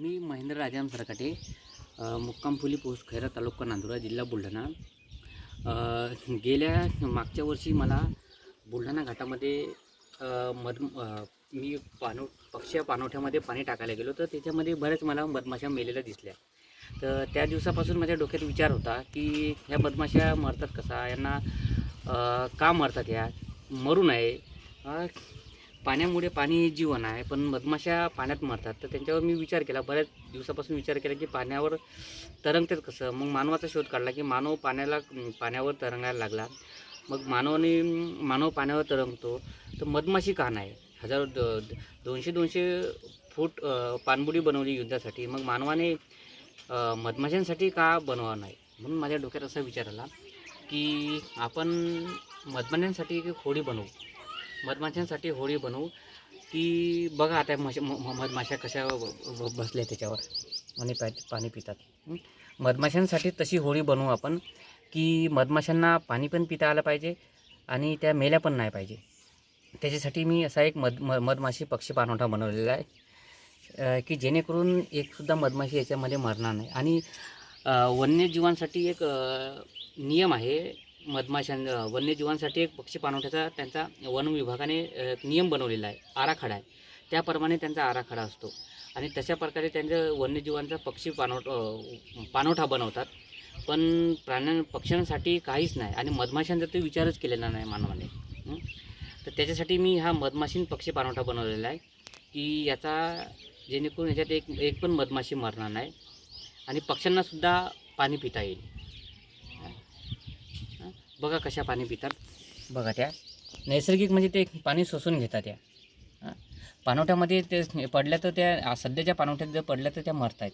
मी महेंद्र राजाराम सरकाटे मुक्कामफुली पोस्ट खैरा तालुका नांदुरा जिल्हा बुलढाणा. गेल्या मागच्या वर्षी मला बुलढाणा घाटामध्ये मध मी पानो पक्ष्या पाणवठ्यामध्ये पाणी टाकायला गेलो. तर त्याच्यामध्ये बऱ्याच मला मधमाशा मेलेल्या दिसल्या. तर त्या दिवसापासून माझ्या डोक्यात विचार होता की ह्या मधमाशा मरतात कसा? यांना का मरतात ह्या मरू नये. पाण्यामुळे पाणी जीवन आहे पण मधमाशा पाण्यात मरतात. तर त्यांच्यावर मी विचार केला बऱ्याच दिवसापासून विचार केला की पाण्यावर तरंगतेच कसं? मग मानवाचा शोध काढला की मानव पाण्याला पाण्यावर तरंगायला लागला. मग मानवाने मानव पाण्यावर तरंगतो. तर मधमाशी का नाही? हजारो द दोनशे दोनशे फूट पाणबुडी बनवली युद्धासाठी. मग मानवाने मधमाशांसाठी का बनवा नाही? म्हणून माझ्या डोक्यात असा विचार आला की आपण मधमाशांसाठी एक खोडी बनवू. मधमाशांसाठी होळी बनवू की बघा आता मशा म- मधमाशा कशा बसल्या त्याच्यावर. आणि पा पाणी पितात. मधमाशांसाठी तशी होळी बनवू आपण की मधमाशांना पाणी पण पिता आलं पाहिजे आणि त्या मेल्या पण नाही पाहिजे. त्याच्यासाठी मी असा एक मध म मधमाशी पक्षी पानवठा बनवलेला आहे. की जेणेकरून एकसुद्धा मधमाशी याच्यामध्ये मरणार नाही. आणि वन्यजीवांसाठी एक नियम आहे मधमाशां वन्यजीवांसाठी एक पक्षी पानवठ्याचा त्यांचा वन विभागाने नियम बनवलेला आहे. आराखडा आहे. त्याप्रमाणे त्यांचा आराखडा असतो. आणि तशा प्रकारे त्यांच्या वन्यजीवांचा पक्षी पाणवठ पाणवठा पानवठा बनवतात. पण प्राण्यां पक्ष्यांसाठी काहीच नाही. आणि मधमाशांचा ते विचारच केलेला नाही मानवाने. तर त्याच्यासाठी मी हा मधमाशीन पक्षी पाणवठा बनवलेला आहे की याचा जेणेकरून याच्यात एक एक पण मधमाशी मरणार नाही. आणि पक्ष्यांनासुद्धा पाणी पिता येईल. बघा कशा पाणी पितात. बघा त्या. नैसर्गिक म्हणजे ते पाणी शोषून घेतात त्या. पाणवठ्यामध्ये ते पडल्या तर त्या सध्याच्या पाणवठ्यात जर पडल्या तर त्या मरत आहेत